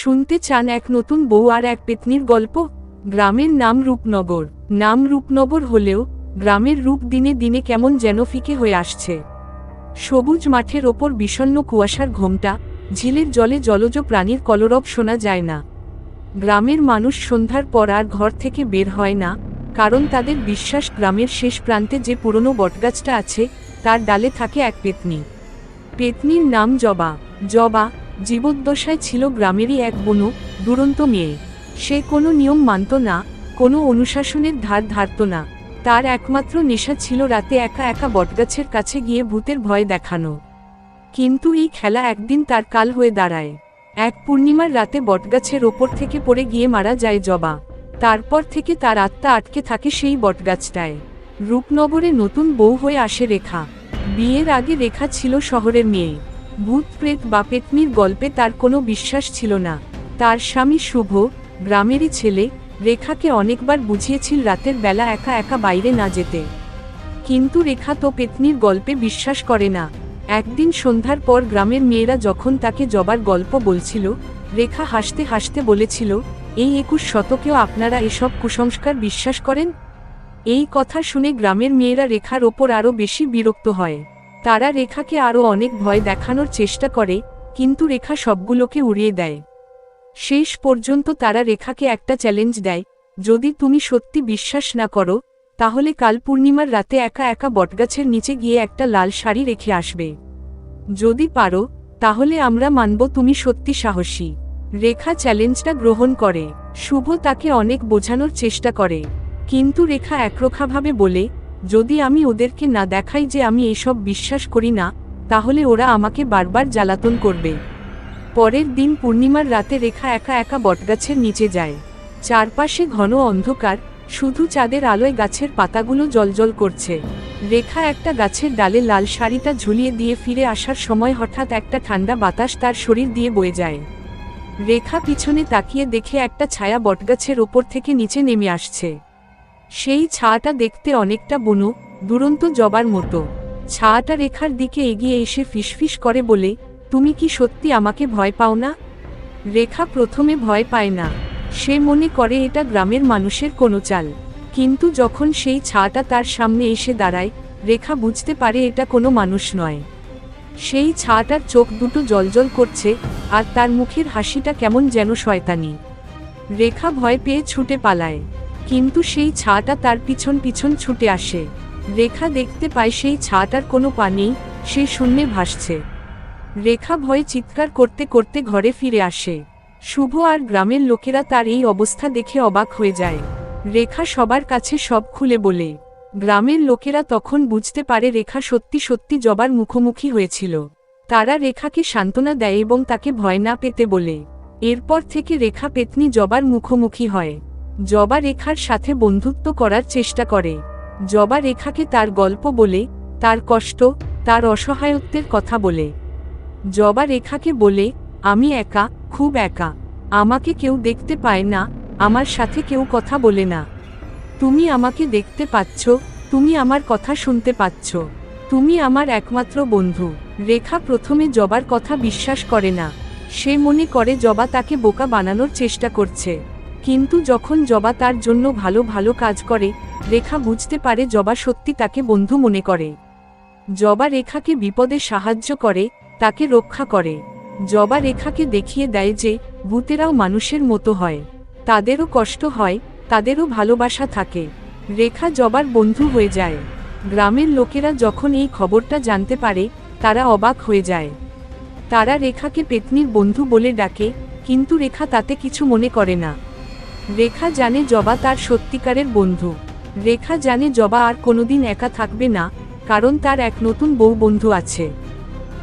শুনতে চান এক নতুন বউ আর এক পেতনির গল্প? গ্রামের নাম রূপনগর। নাম রূপনগর হলেও, গ্রামের রূপ দিনে দিনে কেমন যেন ফিকে হয়ে আসছে। সবুজ মাঠের ওপর বিষণ্ণ কুয়াশার ঘোমটা, ঝিলের জলে জলজ প্রাণীর কলরব শোনা যায় না। গ্রামের মানুষ সন্ধ্যার পর আর ঘর থেকে বের হয় না, কারণ তাদের বিশ্বাস গ্রামের শেষ প্রান্তে যে পুরনো বটগাছটা আছে, তার ডালে থাকে এক পেতনি। পেতনির নাম জবা। জবা জীবদ্দশায় ছিল গ্রামেরই এক বনু, দুরন্ত মেয়ে। সে কোনো নিয়ম মানত না, কোনো অনুশাসনের ধার ধারত না। তার একমাত্র নেশা ছিল রাতে একা একা বটগাছের কাছে গিয়ে ভূতের ভয় দেখানো। কিন্তু এই খেলা একদিন তার কাল হয়ে দাঁড়ায়। এক পূর্ণিমার রাতে বটগাছের ওপর থেকে পড়ে গিয়ে মারা যায় জবা। তারপর থেকে তার আত্মা আটকে থাকে সেই বটগাছটায়। রূপনগরে নতুন বউ হয়ে আসে রেখা। বিয়ের আগে রেখা ছিল শহরের মেয়ে। ভূত প্রেত বা পেতনির গল্পে তার কোনো বিশ্বাস ছিল না। তার স্বামী শুভ, গ্রামেরই ছেলে, রেখাকে অনেকবার বুঝিয়েছিল রাতের বেলা একা একা বাইরে না যেতে। কিন্তু রেখা তো পেতনির গল্পে বিশ্বাস করে না। একদিন সন্ধ্যার পর গ্রামের মেয়েরা যখন তাকে জবার গল্প বলছিল, রেখা হাসতে হাসতে বলেছিল, এই একুশ শতকেও আপনারা এসব কুসংস্কার বিশ্বাস করেন? এই কথা শুনে গ্রামের মেয়েরা রেখার ওপর আরও বেশি বিরক্ত হয়। তারা রেখাকে আরও অনেক ভয় দেখানোর চেষ্টা করে, কিন্তু রেখা সবগুলোকে উড়িয়ে দেয়। শেষ পর্যন্ত তারা রেখাকে একটা চ্যালেঞ্জ দেয়, যদি তুমি সত্যি বিশ্বাস না করো, তাহলে কাল পূর্ণিমার রাতে একা একা বটগাছের নিচে গিয়ে একটা লাল শাড়ি রেখে আসবে। যদি পারো, তাহলে আমরা মানব তুমি সত্যি সাহসী। রেখা চ্যালেঞ্জটা গ্রহণ করে। শুভ তাকে অনেক বোঝানোর চেষ্টা করে। কিন্তু রেখা একরোখাভাবে বলে যদি আমি ওদেরকে না দেখাই যে আমি এসব বিশ্বাস করি না, তাহলে ওরা আমাকে বারবার জ্বালাতন করবে। পরের দিন পূর্ণিমার রাতে রেখা একা একা বটগাছের নিচে যায়। চারপাশে ঘন অন্ধকার, শুধু চাঁদের আলোয় গাছের পাতাগুলো জলজল করছে। রেখা একটা গাছের ডালে লাল শাড়িটা ঝুলিয়ে দিয়ে ফিরে আসার সময় হঠাৎ একটা ঠান্ডা বাতাস তার শরীর দিয়ে বয়ে যায়। রেখা পিছনে তাকিয়ে দেখে একটা ছায়া বটগাছের ওপর থেকে নিচে নেমে আসছে। সেই ছাটা দেখতে অনেকটা বুনো, দুরন্ত জবার মতো। ছায়াটা রেখার দিকে এগিয়ে এসে ফিসফিস করে বলে, তুমি কি সত্যি আমাকে ভয় পাও না? রেখা প্রথমে ভয় পায় না। সে মনে করে এটা গ্রামের মানুষের কোনো চাল। কিন্তু যখন সেই ছাটা তার সামনে এসে দাঁড়ায়, রেখা বুঝতে পারে এটা কোনো মানুষ নয়। সেই ছায়াটার চোখ দুটো জলজল করছে, আর তার মুখের হাসিটা কেমন যেন শয়তানি। রেখা ভয় পেয়ে ছুটে পালায়। কিন্তু সেই ছাটা তার পিছন পিছন ছুটে আসে। রেখা দেখতে পায় সেই ছাটার কোনো পা নেই, সে শূন্যে ভাসছে। রেখা ভয়ে চিৎকার করতে করতে ঘরে ফিরে আসে। শুভ আর গ্রামের লোকেরা তার এই অবস্থা দেখে অবাক হয়ে যায়। রেখা সবার কাছে সব খুলে বলে। গ্রামের লোকেরা তখন বুঝতে পারে রেখা সত্যি সত্যি জবার মুখোমুখি হয়েছিল। তারা রেখাকে সান্ত্বনা দেয় এবং তাকে ভয় না পেতে বলে। এরপর থেকে রেখা পেতনি জবার মুখোমুখি হয়। জবা রেখার সাথে বন্ধুত্ব করার চেষ্টা করে। জবা রেখাকে তার গল্প বলে, তার কষ্ট, তার অসহায়ত্বের কথা বলে। জবা রেখাকে বলে, আমি একা, খুব একা। আমাকে কেউ দেখতে পায় না, আমার সাথে কেউ কথা বলে না। তুমি আমাকে দেখতে পাচ্ছ, তুমি আমার কথা শুনতে পাচ্ছ। তুমি আমার একমাত্র বন্ধু। রেখা প্রথমে জবার কথা বিশ্বাস করে না। সে মনে করে জবা তাকে বোকা বানানোর চেষ্টা করছে। কিন্তু যখন জবা তার জন্য ভালো ভালো কাজ করে, রেখা বুঝতে পারে জবা সত্যি তাকে বন্ধু মনে করে। জবা রেখাকে বিপদে সাহায্য করে, তাকে রক্ষা করে। জবা রেখাকে দেখিয়ে দেয় যে, ভূতেরাও মানুষের মতো হয়। তাদেরও কষ্ট হয়, তাদেরও ভালোবাসা থাকে। রেখা জবার বন্ধু হয়ে যায়। গ্রামের লোকেরা যখন এই খবরটা জানতে পারে, তারা অবাক হয়ে যায়। তারা রেখাকে পেতনির বন্ধু বলে ডাকে, কিন্তু রেখা তাতে কিছু মনে করে না। রেখা জানে জবা তার সত্যিকারের বন্ধু। রেখা জানে জবা আর কোনোদিন একা থাকবে না, কারণ তার এক নতুন বউ বন্ধু আছে।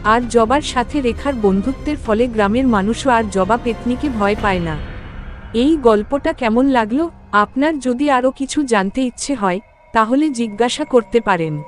আর জবার সাথে রেখার বন্ধুত্বের ফলে গ্রামের মানুষও আর জবা পেতনিকে ভয় পায় না। এই গল্পটা কেমন লাগল? আপনার যদি আরও কিছু জানতে ইচ্ছে হয়, তাহলে জিজ্ঞাসা করতে পারেন।